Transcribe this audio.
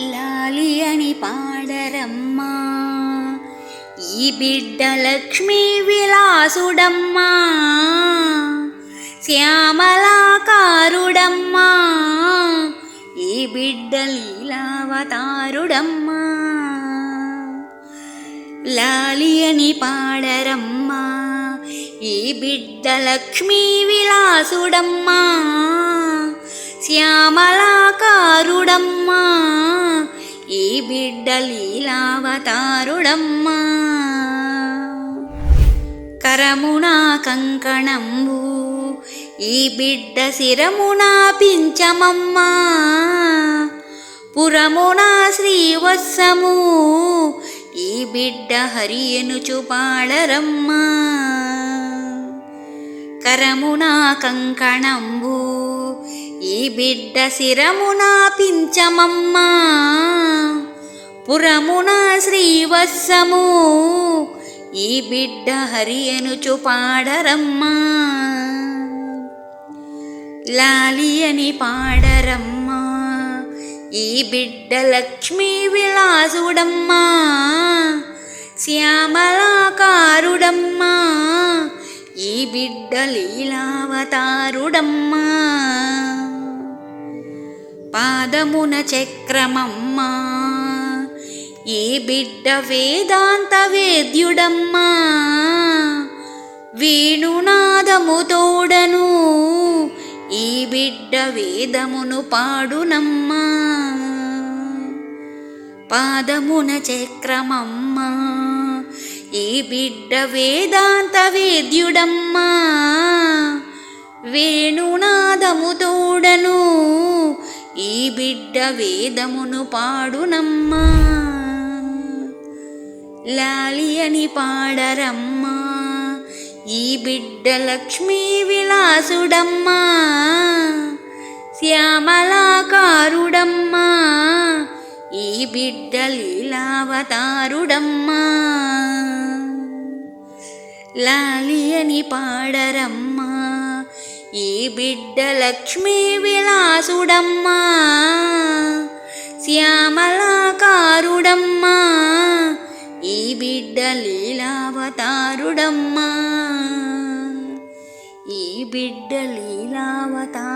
లాలి అని పాడరమ్మా. ఈ బిడ్డ లక్ష్మీ విలాసుడమ్మా. శ్యామలాకారుడమ్మా. ఈ బిడ్డ లీలావతారుడమ్మా. లాలి అని పాడరమ్మా. ఈ బిడ్డ లక్ష్మీ విలాసుడమ్మా. శ్యామలాకారుడమ్మా. ఈ బిడ్డ లీలావతారుడమ్మా కరమున కంకణంబు ఈ బిడ్డ శిరమునా పించమమ్మా పురమున శ్రీవత్సము ఈ బిడ్డ హరి ఎనుచు పాడరమ్మా. కరమున కంకణంబు ఈ బిడ్డ శిరమునా పించమమ్మా పురమున శ్రీవత్సము. ఈ బిడ్డ హరి అనుచు పాడరమ్మా. లాలి అని పాడరమ్మా. ఈ బిడ్డ లక్ష్మీ విలాసుడమ్మా. శ్యామలాకారుడమ్మా. ఈ బిడ్డ లీలావతారుడమ్మా. పాదమున చక్రమమ్మా. ఈ బిడ్డ వేదాంత వేద్యుడమ్మా. వేణునాదము తోడను ఈ బిడ్డ వేదమును పాడునమ్మా. పాదమున చక్రమమ్మా ఈ బిడ్డ వేదాంత వేద్యుడమ్మా. వేణునాదము తోడను ఈ బిడ్డ వేదమును పాడునమ్మా. లాలి అని పాడరమ్మా ఈ బిడ్డ లక్ష్మీ విలాసుడమ్మా శ్యామలాకారుడమ్మా ఈ బిడ్డ లీలావతారుడమ్మా. లాలి అని పాడరమ్మా ఈ బిడ్డ లక్ష్మీ విలాసుడమ్మా శ్యామలాకారుడమ్మా. బిడ్డ లీలావతారుడమ్మా. ఈ బిడ్డ లీలావతారుడమ్మా.